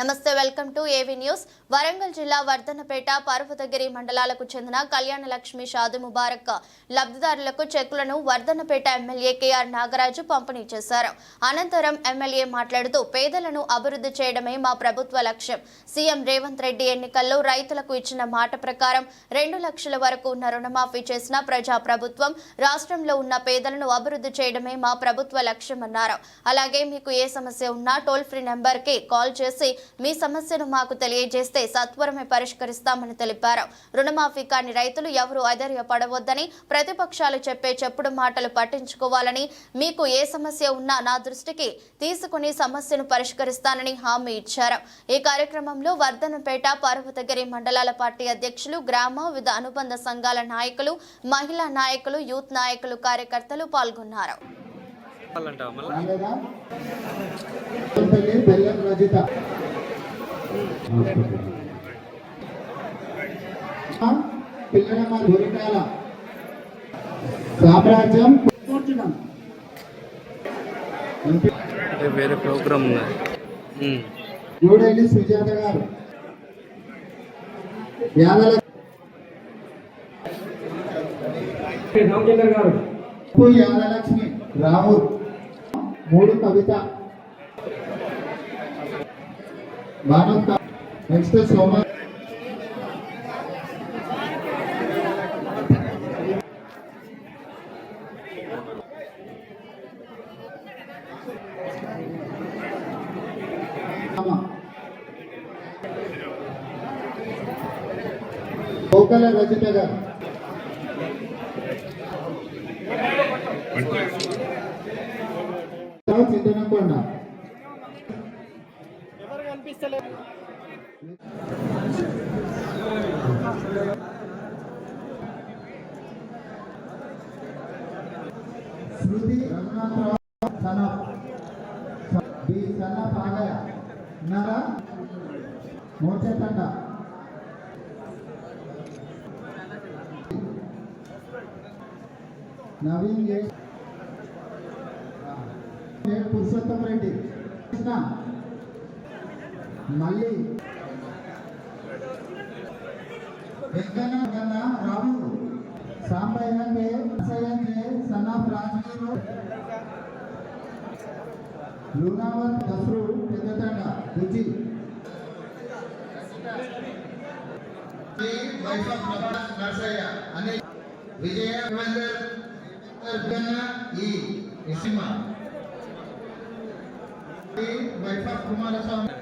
నమస్తే welcome to AV news. Warangal జిల్లా వర్ధనపేట పర్వతగిరి మండలాలకు చెందిన కళ్యాణ లక్ష్మి షాదు ముబారక్ లబ్ధిదారులకు చెక్కులను వర్ధనపేట ఎమ్మెల్యే కేఆర్ నాగరాజు పంపిణీ చేశారు. అనంతరం ఎమ్మెల్యే మాట్లాడుతూ పేదలను అభివృద్ధి చేయడమే మా ప్రభుత్వ లక్ష్యం. సీఎం రేవంత్ రెడ్డి ఎన్నికల్లో రైతులకు ఇచ్చిన మాట ప్రకారం రెండు లక్షల వరకు ఉన్న రుణమాఫీ చేసిన ప్రజా ప్రభుత్వం రాష్ట్రంలో ఉన్న పేదలను అభివృద్ధి చేయడమే మా ప్రభుత్వ లక్ష్యం అన్నారు అలాగే మీకు ఏ సమస్య ఉన్నా టోల్ ఫ్రీ నెంబర్కి కాల్ చేసి మీ సమస్యను మాకు తెలియజేస్తే సత్వరమే పరిష్కరిస్తామని తెలిపారు. రుణమాఫీ కాని రైతులు ఎవరూ అధైర్యపడవద్దని ప్రతిపక్షాలు చెప్పే చెప్పుడు మాటలు పట్టించుకోవాలని మీకు ఏ సమస్య ఉన్నా నా దృష్టికి తీసుకుని సమస్యను పరిష్కరిస్తానని హామీ ఇచ్చారు. ఈ కార్యక్రమంలో వర్ధనపేట పర్వతగిరి మండలాల పార్టీ అధ్యక్షులు గ్రామ వివిధ అనుబంధ సంఘాల నాయకులు మహిళా నాయకులు యూత్ నాయకులు కార్యకర్తలు పాల్గొన్నారు? కొంపల్లి బెల్లం రజిత. పిల్లడమ్మ గురికాల సామ్రాజ్యం కూర్చున్నాం వేరే ప్రోగ్రామ్ ఉన్నది సుజాత గారు. యాదల రామచంద్ర గారు. యాదలక్ష్మి రాహుల్ మూడు కవిత భానుక నెక్స్ట్ సోమ కోకల రజిత గారు చింతనకొండ శృతి రఘునాథరావు సనఫ్ బి సనఫ్ ఆగయ ఉన్నారా? మోర్చతండ నవీన్ పురుషోత్తం రెడ్డి. కృష్ణ. మళ్ళీ. వెంకన్న గన్న రాము. సాంబయ్యంగే అసయ్యంగే సన్ ఆఫ్ రాజకీయ లూనావర్ దసరు పెద్దతండ బుజ్జి. వైఫ్ ఆఫ్ నర్సయ్య అనే విజయ ఈ సినిమా. Wife of Kumaraswamy.